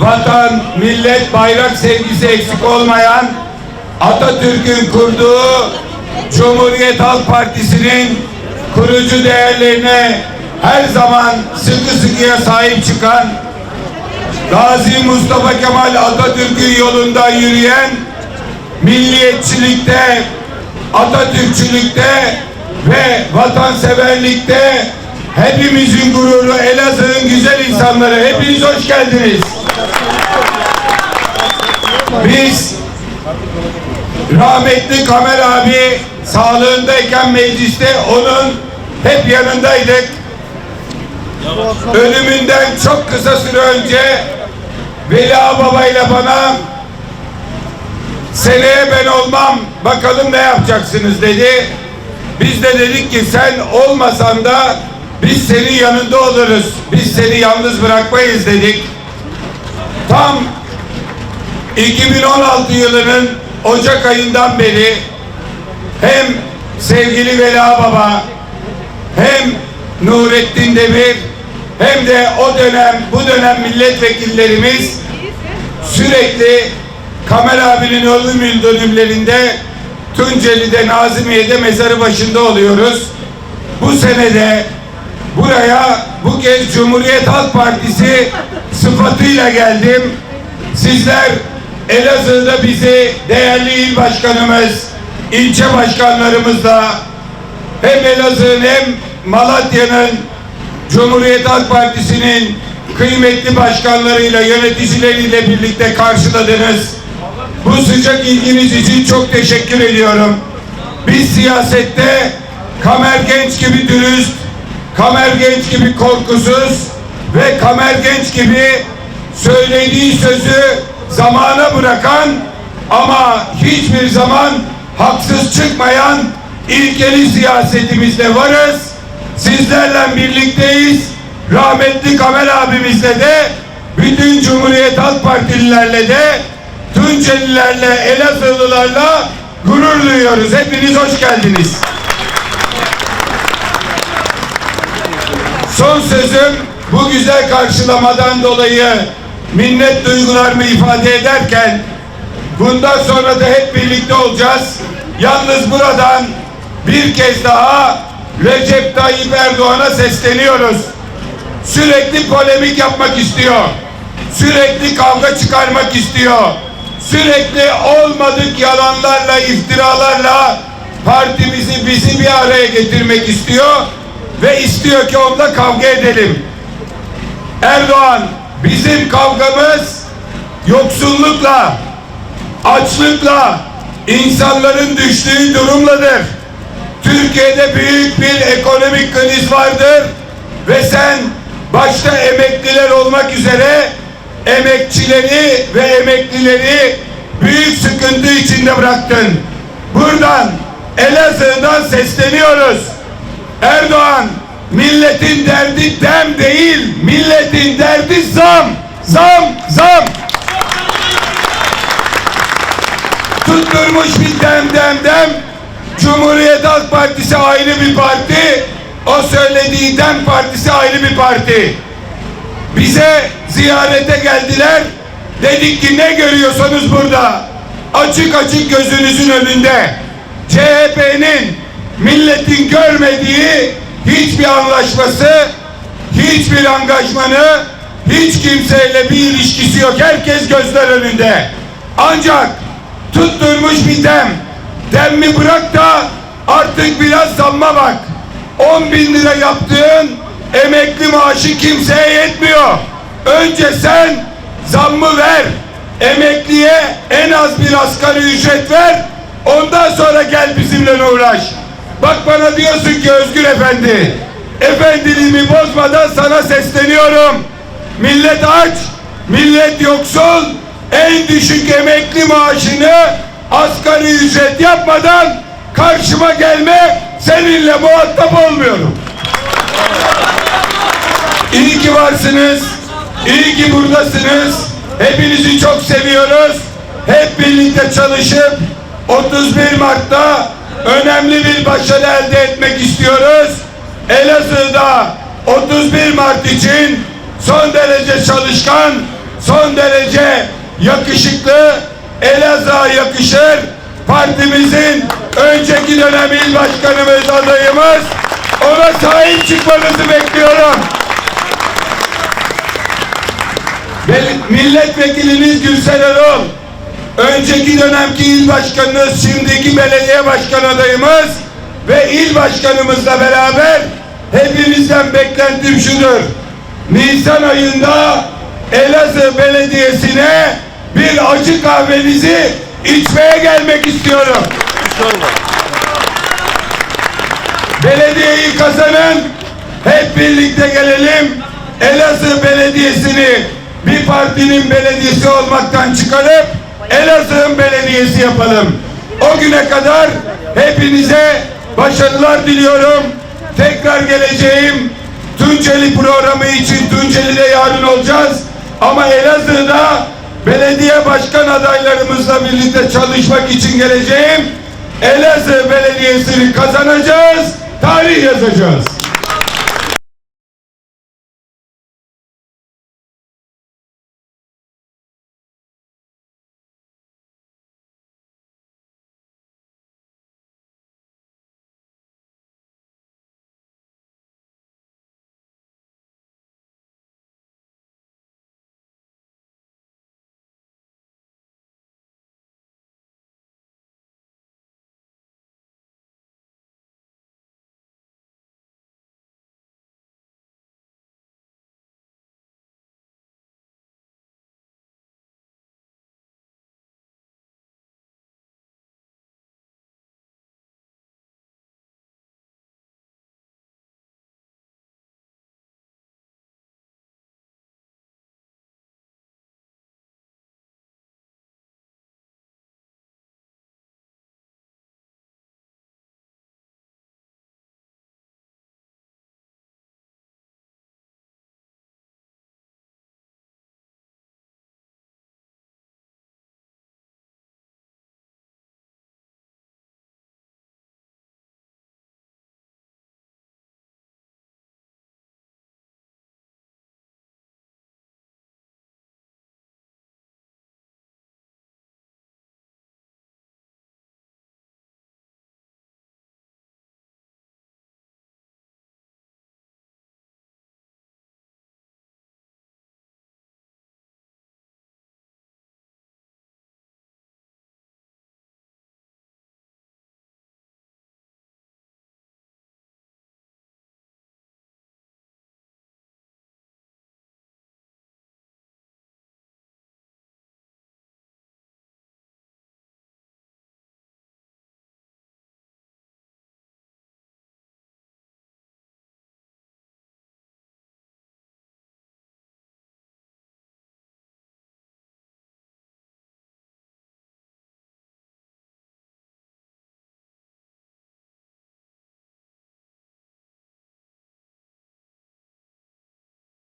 vatan, millet, bayrak sevgisi eksik olmayan Atatürk'ün kurduğu Cumhuriyet Halk Partisi'nin kurucu değerlerine her zaman sıkı sıkıya sahip çıkan Gazi Mustafa Kemal Atatürk'ün yolunda yürüyen milliyetçilikte, Atatürkçülükte ve vatanseverlikte hepimizin gururu Elazığ'ın güzel insanları. Hepiniz hoş geldiniz. Biz rahmetli Kamer abi sağlığındayken mecliste onun hep yanındaydık. Ölümünden çok kısa süre önce Veli Baba ile bana seneye ben olmam bakalım ne yapacaksınız dedi. Biz de dedik ki sen olmasan da biz senin yanında oluruz. Biz seni yalnız bırakmayız dedik. Tam 2016 yılının Ocak ayından beri hem sevgili Vela Baba hem Nurettin Demir hem de o dönem bu dönem milletvekillerimiz sürekli Kamer abinin ölüm yıl dönümlerinde Tunceli'de Nazimiye'de mezarı başında oluyoruz. Bu senede buraya bu kez Cumhuriyet Halk Partisi sıfatıyla geldim. Sizler Elazığ'da bizi değerli il başkanımız, ilçe başkanlarımızla hem Elazığ'ın hem Malatya'nın Cumhuriyet Halk Partisi'nin kıymetli başkanlarıyla, yöneticileriyle birlikte karşıladınız. Bu sıcak ilginiz için çok teşekkür ediyorum. Biz siyasette Kamer Genç gibi dürüst, Kamer Genç gibi korkusuz ve Kamer Genç gibi söylediği sözü zamana bırakan ama hiçbir zaman haksız çıkmayan ilkeli siyasetimizde varız. Sizlerle birlikteyiz. Rahmetli Kamer abimizle de bütün Cumhuriyet Halk Partililerle de Tuncelilerle, Elazığlılarla gurur duyuyoruz. Hepiniz hoş geldiniz. Son sözüm bu güzel karşılamadan dolayı minnet duygularımı ifade ederken bundan sonra da hep birlikte olacağız. Yalnız buradan bir kez daha Recep Tayyip Erdoğan'a sesleniyoruz. Sürekli polemik yapmak istiyor. Sürekli kavga çıkarmak istiyor. Sürekli olmadık yalanlarla, iftiralarla partimizi bizi bir araya getirmek istiyor ve istiyor ki onunla kavga edelim. Erdoğan bizim kavgamız yoksullukla, açlıkla, insanların düştüğü durumladır. Türkiye'de büyük bir ekonomik kriz vardır ve sen başta emekliler olmak üzere emekçileri ve emeklileri büyük sıkıntı içinde bıraktın. Buradan Elazığ'dan sesleniyoruz. Erdoğan milletin derdi dem değil, milletin derdi zam. Zam, zam. Tutturmuş bir dem dem dem. Cumhuriyet Halk Partisi ayrı bir parti. O söylediği dem partisi ayrı bir parti. Bize ziyarete geldiler. Dedik ki ne görüyorsanız burada. Açık açık gözünüzün önünde. CHP'nin milletin görmediği hiçbir anlaşması, hiçbir angajmanı, hiç kimseyle bir ilişkisi yok. Herkes gözler önünde. Ancak tutturmuş bir dem. Demmi bırak da artık biraz zamma bak. 10 bin lira yaptığın emekli maaşı kimseye yetmiyor. Önce sen zammı ver. Emekliye en az bir asgari ücret ver. Ondan sonra gel bizimle uğraş. Bak bana diyorsun ki Özgür Efendi. Efendiliğimi bozmadan sana sesleniyorum. Millet aç, millet yoksul. En düşük emekli maaşını asgari ücret yapmadan karşıma gelme seninle muhatap olmuyorum. İyi ki varsınız. İyi ki buradasınız. Hepinizi çok seviyoruz. Hep birlikte çalışıp 31 Mart'ta önemli bir başarı elde etmek istiyoruz. Elazığ'da 31 Mart için son derece çalışkan, son derece yakışıklı, Elazığ'a yakışır. Partimizin önceki dönem il başkanımız adayımız ona sahip çıkmanızı bekliyorum. Ve milletvekiliniz Gülsel Erol, önceki dönemki il başkanınız, şimdiki belediye başkan adayımız ve il başkanımızla beraber hepimizden beklentim şudur. Nisan ayında Elazığ Belediyesi'ne bir acı kahvenizi içmeye gelmek istiyorum. Belediyeyi kazanın, hep birlikte gelelim. Elazığ Belediyesi'ni bir partinin belediyesi olmaktan çıkarıp Elazığ'ın belediyesi yapalım. O güne kadar hepinize başarılar diliyorum. Tekrar geleceğim. Tunceli programı için Tunceli'de yarın olacağız. Ama Elazığ'da belediye başkan adaylarımızla birlikte çalışmak için geleceğim. Elazığ Belediyesi'ni kazanacağız, tarih yazacağız.